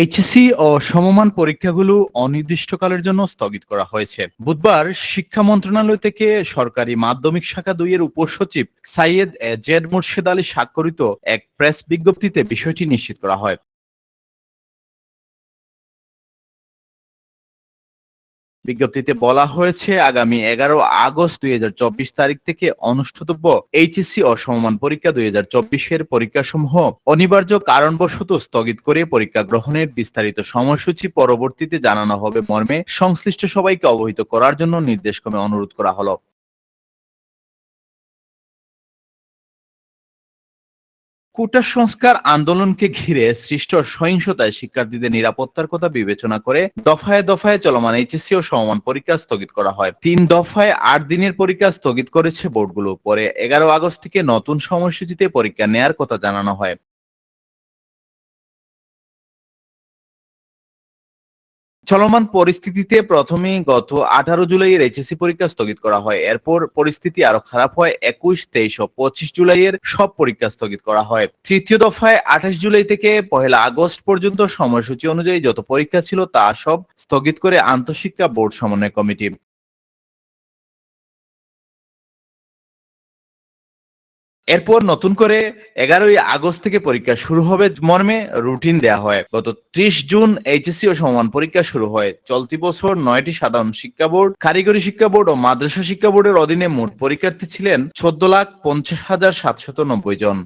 HSC ও সমমান পরীক্ষাগুলো অনির্দিষ্টকালের জন্য স্থগিত করা হয়েছে। বুধবার শিক্ষা মন্ত্রণালয় থেকে সরকারি মাধ্যমিক শাখা দুই এর উপসচিব সাইয়েদ জেড মুর্শেদ আলী স্বাক্ষরিত এক প্রেস বিজ্ঞপ্তিতে বিষয়টি নিশ্চিত করা হয়। বিজ্ঞপ্তিতে বলা হয়েছে, আগামী এগারো আগস্ট দুই হাজার চব্বিশ তারিখ থেকে অনুষ্ঠিতব্য এইচএসসি ও সমমান পরীক্ষা দুই হাজার চব্বিশ এর পরীক্ষাসমূহ অনিবার্য কারণবশত স্থগিত করে পরীক্ষা গ্রহণের বিস্তারিত সময়সূচি পরবর্তীতে জানানো হবে মর্মে সংশ্লিষ্ট সবাইকে অবহিত করার জন্য নির্দেশক্রমে অনুরোধ করা হলো। কোটা সংস্কার আন্দোলনকে ঘিরে সৃষ্ট সহিংসতায় শিক্ষার্থীদের নিরাপত্তার কথা বিবেচনা করে দফায় দফায় চলমান এইচএসসি ও সমমান পরীক্ষা স্থগিত করা হয়। তিন দফায় আট দিনের পরীক্ষা স্থগিত করেছে বোর্ডগুলো। পরে এগারো আগস্ট থেকে নতুন সময়সূচিতে পরীক্ষা নেয়ার কথা জানানো হয়। চলমান পরিস্থিতিতে প্রথমে গত আঠারো জুলাই এর এইচএসসি পরীক্ষা স্থগিত করা হয়। এরপর পরিস্থিতি আরও খারাপ হয়। একুশ, তেইশ ও পঁচিশ জুলাইয়ের সব পরীক্ষা স্থগিত করা হয়। তৃতীয় দফায় আঠাশ জুলাই থেকে পহেলা আগস্ট পর্যন্ত সময়সূচি অনুযায়ী যত পরীক্ষা ছিল তা সব স্থগিত করে আন্তঃশিক্ষা বোর্ড সমন্বয় কমিটি। এরপর নতুন করে এগারোই আগস্ট থেকে পরীক্ষা শুরু হবে। মর্মে রুটিন দেয়া হয়। গত ত্রিশ জুন এইচএসসি ও সমান পরীক্ষা শুরু হয়। চলতি বছর নয়টি সাধারণ শিক্ষা বোর্ড, কারিগরি শিক্ষা বোর্ড ও মাদ্রাসা শিক্ষা বোর্ডের অধীনে মোট পরীক্ষার্থী ছিলেন চোদ্দ লাখ পঞ্চাশ হাজার সাতশত নব্বই জন।